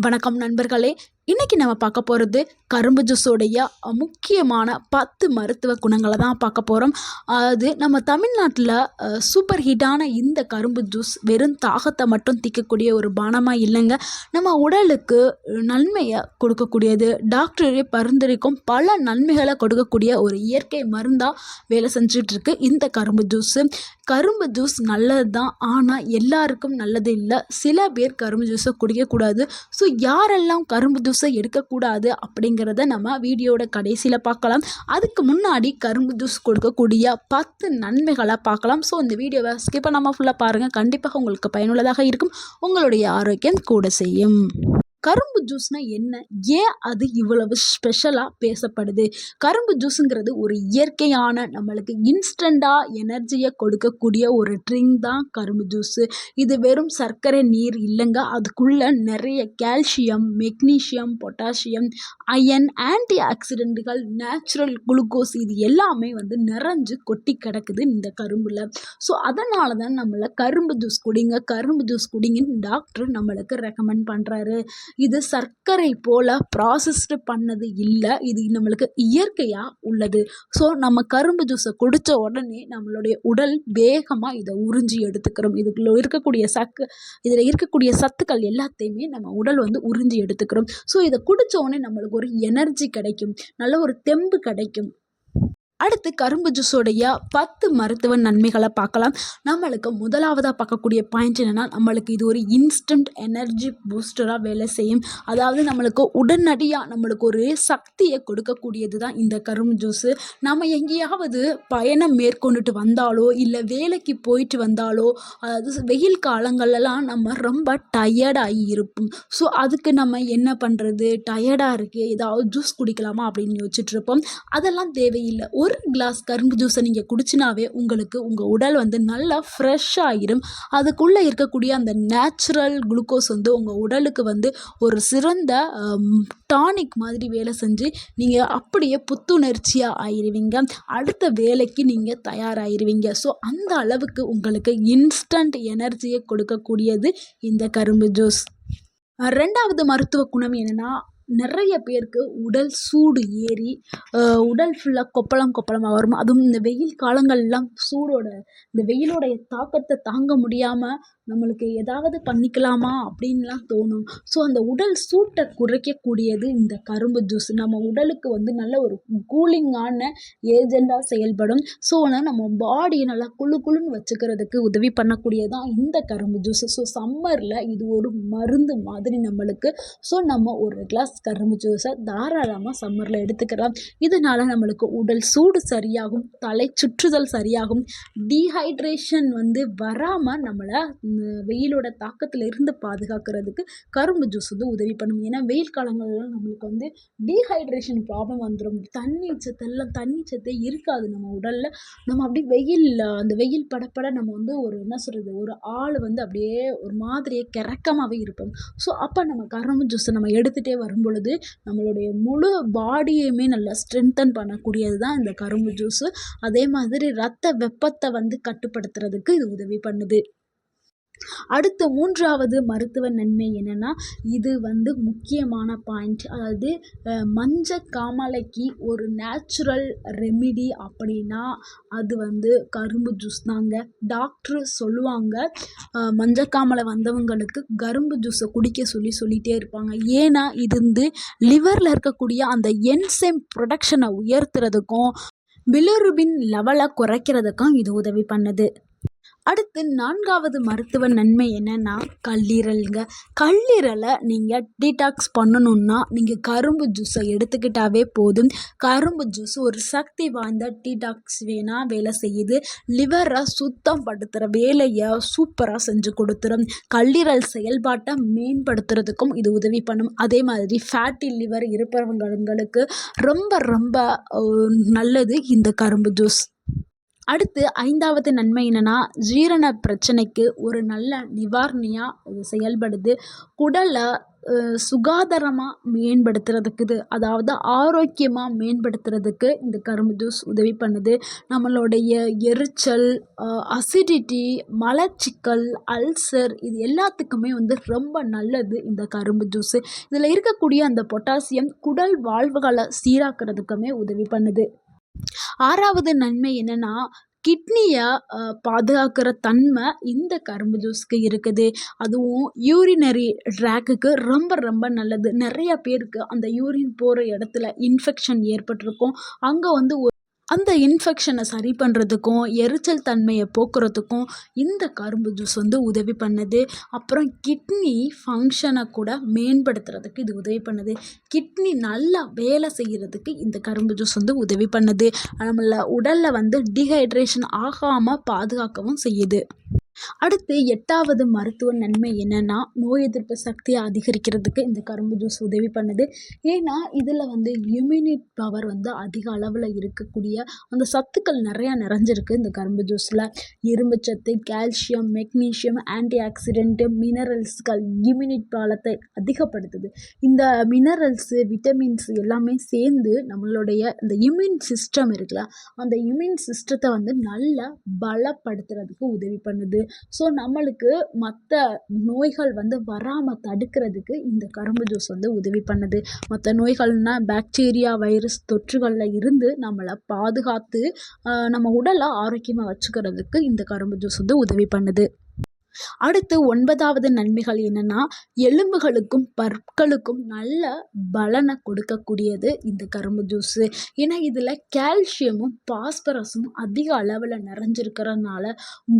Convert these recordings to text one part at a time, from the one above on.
வணக்கம் நண்பர்களே. இன்றைக்கி நம்ம பார்க்க போகிறது கரும்பு ஜூஸோடைய முக்கியமான பத்து மருத்துவ குணங்களை தான் பார்க்க போகிறோம் அது நம்ம தமிழ்நாட்டில் சூப்பர் ஹிட்டான இந்த கரும்பு ஜூஸ் வெறும் தாகத்தை மட்டும் திக்கக்கூடிய ஒரு பானமாக இல்லைங்க. நம்ம உடலுக்கு நன்மையை கொடுக்கக்கூடியது டாக்டரே பரிந்துரைக்கும் பல நன்மைகளை கொடுக்கக்கூடிய ஒரு இயற்கை மருந்தாக வேலை செஞ்சிட்ருக்கு இந்த கரும்பு ஜூஸு. கரும்பு ஜூஸ் நல்லது தான் ஆனால் எல்லாருக்கும் நல்லது இல்லை. சில பேர் கரும்பு ஜூஸை குடிக்கக்கூடாது. ஸோ யாரெல்லாம் கரும்பு ஜூஸ் எடுக்கக்கூடாது அப்படிங்கிறத நம்ம வீடியோட கடைசியில் பார்க்கலாம். அதுக்கு முன்னாடி கரும்பு ஜூஸ் கொடுக்கக்கூடிய பத்து நன்மைகளை பார்க்கலாம். ஸோ இந்த வீடியோவை ஸ்கிப் பண்ணாமல் ஃபுல்லாக பாருங்கள் கண்டிப்பாக உங்களுக்கு பயனுள்ளதாக இருக்கும். உங்களுடைய ஆரோக்கியம் கூட செய்யும். கரும்பு ஜூஸ்னால் என்ன? ஏன் அது இவ்வளவு ஸ்பெஷலாக பேசப்படுது? கரும்பு ஜூஸுங்கிறது ஒரு இயற்கையான நம்மளுக்கு இன்ஸ்டண்ட்டாக எனர்ஜியை கொடுக்கக்கூடிய ஒரு ட்ரிங்க் தான் கரும்பு ஜூஸு. இது வெறும் சர்க்கரை நீர் இல்லைங்க. அதுக்குள்ளே நிறைய கால்சியம் மெக்னீஷியம் பொட்டாசியம் அயன் ஆன்டி ஆக்சிடென்ட்டுகள் நேச்சுரல் குளுக்கோஸ் இது எல்லாமே வந்து நிறைஞ்சு கொட்டி கிடக்குது இந்த கரும்பில். ஸோ அதனால தான் நம்மளை கரும்பு ஜூஸ் குடிங்க. கரும்பு ஜூஸ் குடிங்கன்னு டாக்டர் நம்மளுக்கு ரெக்கமெண்ட் பண்ணுறாரு இது சர்க்கரை போல் ப்ராசஸ்டு பண்ணது இல்லை. இது நம்மளுக்கு இயற்கையாக உள்ளது. ஸோ நம்ம கரும்பு ஜூஸை குடித்த உடனே நம்மளுடைய உடல் வேகமாக இதை உறிஞ்சி எடுத்துக்கிறோம். இதுக்குள்ள இருக்கக்கூடிய சக்கு இதில் இருக்கக்கூடிய சத்துக்கள் எல்லாத்தையுமே நம்ம உடல் வந்து உறிஞ்சி எடுத்துக்கிறோம். ஸோ இதை குடித்த உடனே நம்மளுக்கு ஒரு எனர்ஜி கிடைக்கும். நல்ல ஒரு தெம்பு கிடைக்கும். அடுத்து கரும்பு ஜூஸோடைய பத்து மருத்துவ நன்மைகளை பார்க்கலாம். நம்மளுக்கு முதலாவதாக பார்க்கக்கூடிய பாயிண்ட் என்னென்னா நம்மளுக்கு இது ஒரு இன்ஸ்டன்ட் எனர்ஜி பூஸ்டராக வேலை செய்யும். அதாவது நம்மளுக்கு உடனடியாக நம்மளுக்கு ஒரு சக்தியை கொடுக்கக்கூடியது தான் இந்த கரும்பு ஜூஸு. நம்ம எங்கேயாவது பயணம் மேற்கொண்டுட்டு வந்தாலோ இல்லை வேலைக்கு போயிட்டு வந்தாலோ அதாவது வெயில் காலங்கள்லாம் நம்ம ரொம்ப டயர்டாகி இருப்போம். ஸோ அதுக்கு நம்ம என்ன பண்ணுறது டயர்டாக இருக்குது ஏதாவது ஜூஸ் குடிக்கலாமா அப்படின்னு யோசிச்சுட்ருப்போம் அதெல்லாம் தேவையில்லை. ஒரு கிளாஸ் கரும்பு ஜூஸை நீங்கள் குடிச்சினாவே உங்களுக்கு உங்கள் உடல் வந்து நல்லா ஃப்ரெஷ் ஆகிடும் அதுக்குள்ளே இருக்கக்கூடிய அந்த நேச்சுரல் குளுக்கோஸ் வந்து உங்கள் உடலுக்கு வந்து ஒரு சிறந்த டானிக் மாதிரி வேலை செஞ்சு நீங்கள் அப்படியே புத்துணர்ச்சியாக ஆயிடுவீங்க அடுத்த வேலைக்கு நீங்கள் தயாராகிருவீங்க ஸோ அந்த அளவுக்கு உங்களுக்கு இன்ஸ்டன்ட் எனர்ஜியை கொடுக்கக்கூடியது இந்த கரும்பு ஜூஸ் ரெண்டாவது மருத்துவ குணம் என்னென்னா நிறைய பேருக்கு உடல் சூடு ஏறி உடல் ஃபுல்லாக கொப்பளம் கொப்பளமாக வரும். அதுவும் இந்த வெயில் காலங்கள்லாம் சூடோட இந்த வெயிலோடைய தாக்கத்தை தாங்க முடியாமல் நம்மளுக்கு ஏதாவது பண்ணிக்கலாமா அப்படின்லாம் தோணும். ஸோ அந்த உடல் சூட்டை குறைக்கக்கூடியது இந்த கரும்பு ஜூஸ் நம்ம உடலுக்கு வந்து நல்ல ஒரு கூலிங்கான ஏஜெண்டாக செயல்படும். ஸோ நம்ம பாடியை நல்லா குழு குழுன்னு வச்சுக்கிறதுக்கு உதவி பண்ணக்கூடியதான் இந்த கரும்பு ஜூஸ் ஸோ சம்மரில் இது ஒரு மருந்து மாதிரி நம்மளுக்கு. ஸோ நம்ம ஒரு கிளாஸ் கரும்பு ஜூஸை தாராளமாக சம்மரில் எடுத்துக்கலாம். இதனால் நம்மளுக்கு உடல் சூடு சரியாகும் தலை சுற்றுதல் சரியாகும். டீஹைட்ரேஷன் வந்து வராமல் நம்மளை வெயிலோட தாக்கத்தில் இருந்து பாதுகாக்கிறதுக்கு கரும்பு ஜூஸ் வந்து உதவி பண்ணும். ஏன்னா வெயில் காலங்களில் நம்மளுக்கு வந்து டீஹைட்ரேஷன் ப்ராப்ளம் வந்துடும் தண்ணி சத்தெல்லாம் தண்ணி சத்தே இருக்காது நம்ம உடலில். நம்ம அப்படியே வெயில் அந்த வெயில் படப்பட நம்ம வந்து ஒரு என்ன சொல்கிறது ஒரு ஆள் வந்து அப்படியே ஒரு மாதிரியே கிறக்கமாகவே இருப்போம். ஸோ அப்போ நம்ம கரும்பு ஜூஸை நம்ம எடுத்துகிட்டே வரும் பொழுது நம்மளுடைய முழு பாடியுமே நல்லா ஸ்ட்ரென்தன் பண்ணக்கூடியது தான் இந்த கரும்பு ஜூஸு அதே மாதிரி ரத்த வெப்பத்தை வந்து கட்டுப்படுத்துறதுக்கு இது உதவி பண்ணுது. அடுத்த மூன்றாவது மருத்துவ நன்மை என்னென்னா இது வந்து முக்கியமான பாயிண்ட் அதாவது மஞ்ச காமாலைக்கு ஒரு நேச்சுரல் ரெமிடி அப்படின்னா அது வந்து கரும்பு ஜூஸ் தாங்க. டாக்டரு சொல்லுவாங்க மஞ்சக்காமலை வந்தவங்களுக்கு கரும்பு ஜூஸை குடிக்க சொல்லி சொல்லிகிட்டே இருப்பாங்க. ஏன்னா இது வந்து லிவரில் இருக்கக்கூடிய அந்த என்சைம் ப்ரொடக்ஷனை உயர்த்துறதுக்கும் பிலிருபின் லெவலை குறைக்கிறதுக்கும் இது உதவி பண்ணுது. அடுத்து நான்காவது மருத்துவ நன்மை என்னென்னா கல்லீரலுங்க. கல்லீரலை நீங்கள் டீடாக்ஸ் பண்ணணுன்னா நீங்கள் கரும்பு ஜூஸை எடுத்துக்கிட்டாவே போதும். கரும்பு ஜூஸ் ஒரு சக்தி வாய்ந்த டீடாக்ஸ் வேணால் வேலை செய்யுது. லிவரை சுத்தம் படுத்துகிற வேலையை சூப்பராக செஞ்சு கொடுத்துரும். கல்லீரல் செயல்பாட்டை மேம்படுத்துறதுக்கும் இது உதவி பண்ணும். அதே மாதிரி ஃபேட்டி லிவர் இருப்பவங்களுக்கு ரொம்ப ரொம்ப நல்லது இந்த கரும்பு ஜூஸ் அடுத்து ஐந்தாவது நன்மை என்னென்னா ஜீரண பிரச்சனைக்கு ஒரு நல்ல நிவாரணியாக இது செயல்படுது. குடலை சுகாதாரமாக மேம்படுத்துறதுக்கு இது அதாவது ஆரோக்கியமாக மேம்படுத்துறதுக்கு இந்த கரும்பு ஜூஸ் உதவி பண்ணுது. நம்மளுடைய எரிச்சல் அசிடிட்டி மலச்சிக்கல் அல்சர் இது எல்லாத்துக்குமே வந்து ரொம்ப நல்லது இந்த கரும்பு ஜூஸு. இதில் இருக்கக்கூடிய அந்த பொட்டாசியம் குடல் வாழ்வுகளை சீராக்கிறதுக்குமே உதவி பண்ணுது. ஆறாவது நன்மை என்னென்னா கிட்னியை பாதுகாக்கிற தன்மை இந்த கரும்பு ஜூஸ்க்கு இருக்குது. அதுவும் யூரினரி ட்ராக்குக்கு ரொம்ப ரொம்ப நல்லது. நிறைய பேருக்கு அந்த யூரின் போகிற இடத்துல இன்ஃபெக்ஷன் ஏற்பட்டிருக்கும். அங்கே வந்து ஒரு அந்த இன்ஃபெக்ஷனை சரி பண்ணுறதுக்கும் எரிச்சல் தன்மையை போக்குறதுக்கும் இந்த கரும்பு ஜூஸ் வந்து உதவி பண்ணுது. அப்புறம் கிட்னி ஃபங்க்ஷனை கூட மேம்படுத்துறதுக்கு இது உதவி பண்ணுது. கிட்னி நல்லா வேலை செய்கிறதுக்கு இந்த கரும்பு ஜூஸ் வந்து உதவி பண்ணுது. நம்மள உடலில் வந்து டீஹைட்ரேஷன் ஆகாமல் பாதுகாக்கவும் செய்யுது. அடுத்து எட்டாவது மருத்துவ நன்மை என்னென்னா நோய் எதிர்ப்பு சக்தியை அதிகரிக்கிறதுக்கு இந்த கரும்பு ஜூஸ் உதவி பண்ணுது. ஏன்னா இதில் வந்து இம்யூனிட் பவர் வந்து அதிக அளவில் இருக்கக்கூடிய அந்த சத்துக்கள் நிறையா நிறைஞ்சிருக்கு இந்த கரும்பு ஜூஸில். இரும்பு சத்து கால்சியம் மெக்னீஷியம் ஆன்டி ஆக்சிடென்ட்டு மினரல்ஸ்கள் இம்யூனிட் பாலத்தை அதிகப்படுத்துது. இந்த மினரல்ஸு விட்டமின்ஸ் எல்லாமே சேர்ந்து நம்மளுடைய இந்த இம்யூன் சிஸ்டம் இருக்குல்ல அந்த இம்யூன் சிஸ்டத்தை வந்து நல்லா பலப்படுத்துறதுக்கு உதவி பண்ணுது. ஸோ நம்மளுக்கு மற்ற நோய்கள் வந்து வராமல் தடுக்கிறதுக்கு இந்த கரும்பு ஜூஸ் வந்து உதவி பண்ணுது. மற்ற நோய்கள்னால் பாக்டீரியா வைரஸ் தொற்றுகளில் இருந்து நம்மளை பாதுகாத்து நம்ம உடலை ஆரோக்கியமாக வச்சுக்கிறதுக்கு இந்த கரும்பு ஜூஸ் வந்து உதவி பண்ணுது. அடுத்து ஒன்பதாவது நன்மைகள் என்னென்னா எலும்புகளுக்கும் பற்களுக்கும் நல்ல பலனை கொடுக்கக்கூடியது இந்த கரும்பு ஜூஸு ஏன்னா இதில் கால்சியமும் பாஸ்பரஸும் அதிக அளவில் நிறைஞ்சிருக்கிறதுனால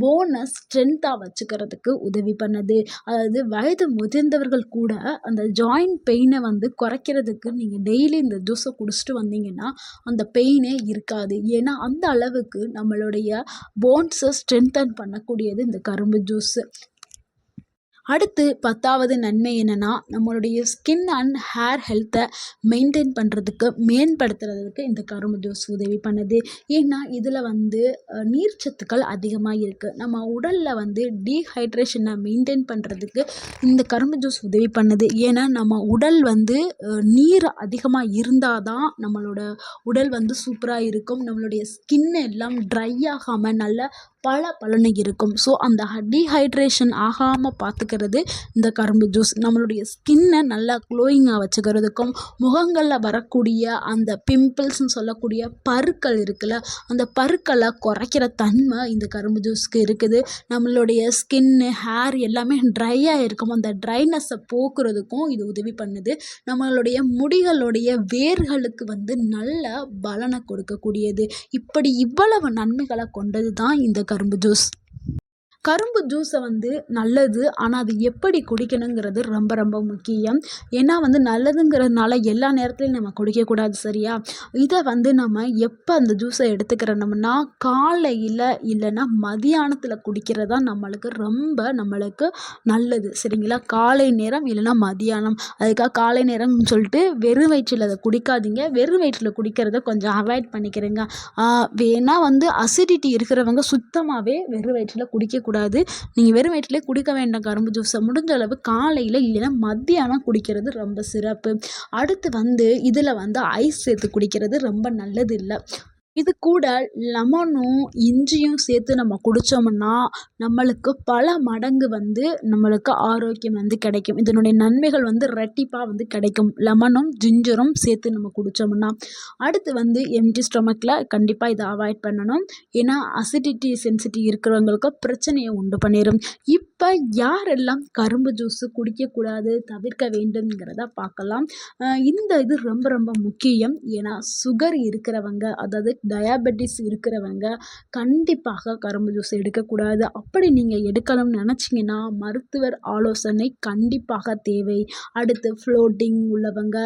போனை ஸ்ட்ரென்த்தாக வச்சுக்கிறதுக்கு உதவி பண்ணுது. அதாவது வயது முதிர்ந்தவர்கள் கூட அந்த ஜாயிண்ட் பெயினை வந்து குறைக்கிறதுக்கு நீங்கள் டெய்லி இந்த ஜூஸை குடிச்சிட்டு வந்தீங்கன்னா அந்த பெயினே இருக்காது. ஏன்னா அந்த அளவுக்கு நம்மளுடைய போன்ஸை ஸ்ட்ரென்தன் பண்ணக்கூடியது இந்த கரும்பு ஜூஸு அடுத்து பத்தாவது நன்மை என்னென்னா நம்மளுடைய ஸ்கின் அண்ட் ஹேர் ஹெல்த்தை மெயின்டைன் பண்ணுறதுக்கு மேம்படுத்துறதுக்கு இந்த கரும்பு ஜூஸ் உதவி பண்ணுது. ஏன்னா இதில் வந்து நீர்ச்சத்துக்கள் அதிகமாக இருக்குது நம்ம உடலில் வந்து டீஹைட்ரேஷனை மெயின்டைன் பண்ணுறதுக்கு இந்த கரும்பு ஜூஸ் உதவி பண்ணுது. ஏன்னா நம்ம உடல் வந்து நீர் அதிகமாக இருந்தால் தான் நம்மளோட உடல் வந்து சூப்பராக இருக்கும். நம்மளுடைய ஸ்கின் எல்லாம் ட்ரை ஆகாமல் நல்லா பல பலனு இருக்கும். ஸோ அந்த டீஹைட்ரேஷன் ஆகாமல் பார்த்துக்கிறது இந்த கரும்பு ஜூஸ் நம்மளுடைய ஸ்கின்னை நல்லா க்ளோயிங்காக வச்சுக்கிறதுக்கும் முகங்களில் வரக்கூடிய அந்த பிம்பிள்ஸ்னு சொல்லக்கூடிய பருக்கள் இருக்குல்ல அந்த பருக்களை குறைக்கிற தன்மை இந்த கரும்பு ஜூஸ்க்கு இருக்குது. நம்மளுடைய ஸ்கின்னு ஹேர் எல்லாமே ட்ரையாக இருக்கும். அந்த ட்ரைனஸை போக்குறதுக்கும் இது உதவி பண்ணுது. நம்மளுடைய முடிகளுடைய வேர்களுக்கு வந்து நல்ல பலனை கொடுக்கக்கூடியது. இப்படி இவ்வளவு நன்மைகளை கொண்டது தான் இந்த கரும்பு ஜூஸ் கரும்பு ஜூஸை வந்து நல்லது ஆனால் அது எப்படி குடிக்கணுங்கிறது ரொம்ப ரொம்ப முக்கியம். ஏன்னா வந்து நல்லதுங்கிறதுனால எல்லா நேரத்துலையும் நம்ம குடிக்கக்கூடாது சரியா? இதை வந்து நம்ம எப்போ அந்த ஜூஸை எடுத்துக்கிறோம்னா காலையில் இல்லைன்னா மதியானத்தில் குடிக்கிறது தான் நம்மளுக்கு ரொம்ப நம்மளுக்கு நல்லது. சரிங்களா? காலை நேரம் இல்லைன்னா மதியானம். அதுக்காக காலை நேரம்னு சொல்லிட்டு வெறும் வயிற்றில் அதை குடிக்காதீங்க. வெறும் வயிற்றில் குடிக்கிறத கொஞ்சம் அவாய்ட் பண்ணிக்கிறேங்க. வேணால் வந்து அசிடிட்டி இருக்கிறவங்க சுத்தமாகவே வெறும் வயிற்றில் குடிக்கக்கூடாது. கூடாது. நீங்கள் வெறும் வயிற்றிலே குடிக்க வேண்டாம் கரும்பு ஜூஸை. முடிஞ்ச அளவு காலையில் இல்லைன்னா மத்தியானம் குடிக்கிறது ரொம்ப சிறப்பு. அடுத்து வந்து இதில் வந்து ஐஸ் சேர்த்து குடிக்கிறது ரொம்ப நல்லது இல்லை. இது கூட லெமனும் இஞ்சியும் சேர்த்து நம்ம குடித்தோம்னா நம்மளுக்கு பல மடங்கு வந்து நம்மளுக்கு ஆரோக்கியம் வந்து கிடைக்கும். இதனுடைய நன்மைகள் வந்து ரெட்டிப்பாக வந்து கிடைக்கும். லெமனும் ஜிஞ்சரும் சேர்த்து நம்ம குடித்தோம்னா அடுத்து வந்து எம்டி ஸ்டொமக்கில் கண்டிப்பாக இதை அவாய்ட் பண்ணணும். ஏன்னா அசிடிட்டி சென்சிட்டி இருக்கிறவங்களுக்கு பிரச்சனையை உண்டு பண்ணிடும் இப் இப்போ யாரெல்லாம் கரும்பு ஜூஸு குடிக்கக்கூடாது தவிர்க்க வேண்டும்ங்கிறத பார்க்கலாம். இந்த இது ரொம்ப ரொம்ப முக்கியம். ஏன்னா சுகர் இருக்கிறவங்க அதாவது டயாபெட்டிஸ் இருக்கிறவங்க கண்டிப்பாக கரும்பு ஜூஸ் எடுக்கக்கூடாது. அப்படி நீங்கள் எடுக்கணும்னு நினச்சிங்கன்னா மருத்துவர் ஆலோசனை கண்டிப்பாக தேவை. அடுத்து ஃப்ளோட்டிங் உள்ளவங்க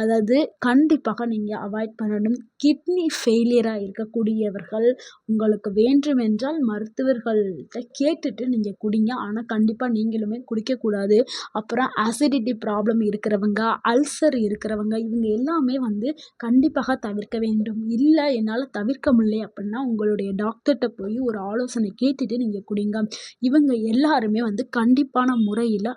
அதாவது கண்டிப்பாக நீங்கள் அவாய்ட் பண்ணணும். கிட்னி ஃபெயிலியராக இருக்கக்கூடியவர்கள் உங்களுக்கு வேண்டுமென்றால் மருத்துவர்கள்கிட்ட கேட்டுட்டு நீங்கள் குடிங்க. ஆனால் ஆனால் கண்டிப்பாக நீங்களுமே குடிக்கக்கூடாது. அப்புறம் ஆசிடிட்டி ப்ராப்ளம் இருக்கிறவங்க அல்சர் இருக்கிறவங்க இவங்க எல்லாமே வந்து கண்டிப்பாக தவிர்க்க வேண்டும். இல்லை என்னால் தவிர்க்க முடியல அப்படின்னா உங்களுடைய டாக்டர்கிட்ட போய் ஒரு ஆலோசனை கேட்டுட்டு நீங்கள் குடிங்க. இவங்க எல்லாருமே வந்து கண்டிப்பான முறையில்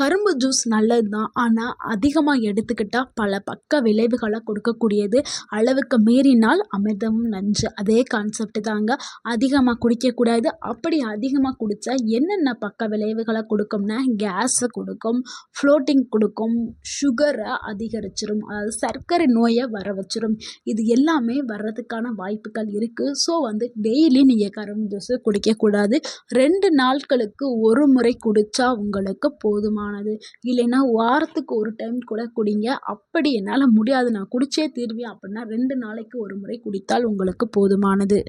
கரும்பு ஜூஸ் நல்லது தான் ஆனால் அதிகமாக எடுத்துக்கிட்டால் பல பக்க விளைவுகளை கொடுக்கக்கூடியது. அளவுக்கு மீறினால் அமிர்தமும் நஞ்சு அதே கான்செப்ட் தாங்க. அதிகமாக குடிக்கக்கூடாது. அப்படி அதிகமாக குடித்தா என்னென்ன பக்க விளைவுகளை கொடுக்கும்னா கேஸை கொடுக்கும் ஃப்ளோட்டிங் கொடுக்கும் சுகரை அதிகரிச்சிடும் அதாவது சர்க்கரை நோயை வர வச்சிடும் இது எல்லாமே வர்றதுக்கான வாய்ப்புகள் இருக்குது ஸோ வந்து டெய்லி நீங்கள் கரும்பு ஜூஸு குடிக்கக்கூடாது. ரெண்டு நாட்களுக்கு ஒரு முறை குடித்தா உங்களுக்கு போதுமானது. இல்லைன்னா வாரத்துக்கு ஒரு டைம் கூட குடிங்க. அப்படி என்னால் முடியாது. நான் குடித்தே தீர்வேன் அப்படின்னா ரெண்டு நாளைக்கு ஒரு முறை குடித்தால் உங்களுக்கு போதுமானது.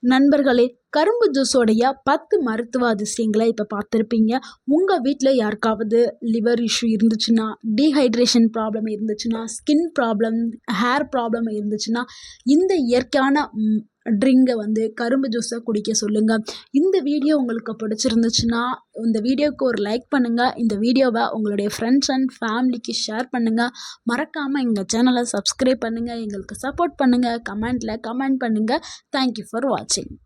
நண்பர்களே கரும்பு ஜூஸோடைய பத்து மருத்துவ அதிசயங்களை இப்போ பார்த்துருப்பீங்க. உங்கள் வீட்டில் யாருக்காவது லிவர் இஷ்யூ இருந்துச்சுன்னா டீஹைட்ரேஷன் ப்ராப்ளம் இருந்துச்சுன்னா ஸ்கின் ப்ராப்ளம் ஹேர் ப்ராப்ளம் இருந்துச்சுன்னா இந்த இயற்கையான ட்ரிங்கை வந்து கரும்பு ஜூஸை குடிக்க சொல்லுங்கள் இந்த வீடியோ உங்களுக்கு பிடிச்சிருந்துச்சுன்னா இந்த வீடியோவுக்கு ஒரு லைக் பண்ணுங்கள் இந்த வீடியோவை உங்களுடைய ஃப்ரெண்ட்ஸ் அண்ட் ஃபேமிலிக்கு ஷேர் பண்ணுங்கள் மறக்காமல் எங்கள் சேனலை சப்ஸ்கிரைப் பண்ணுங்கள் எங்களுக்கு சப்போர்ட் பண்ணுங்கள் கமெண்ட்டில் கமெண்ட் பண்ணுங்கள் தேங்க்யூ ஃபார் வாட்சிங்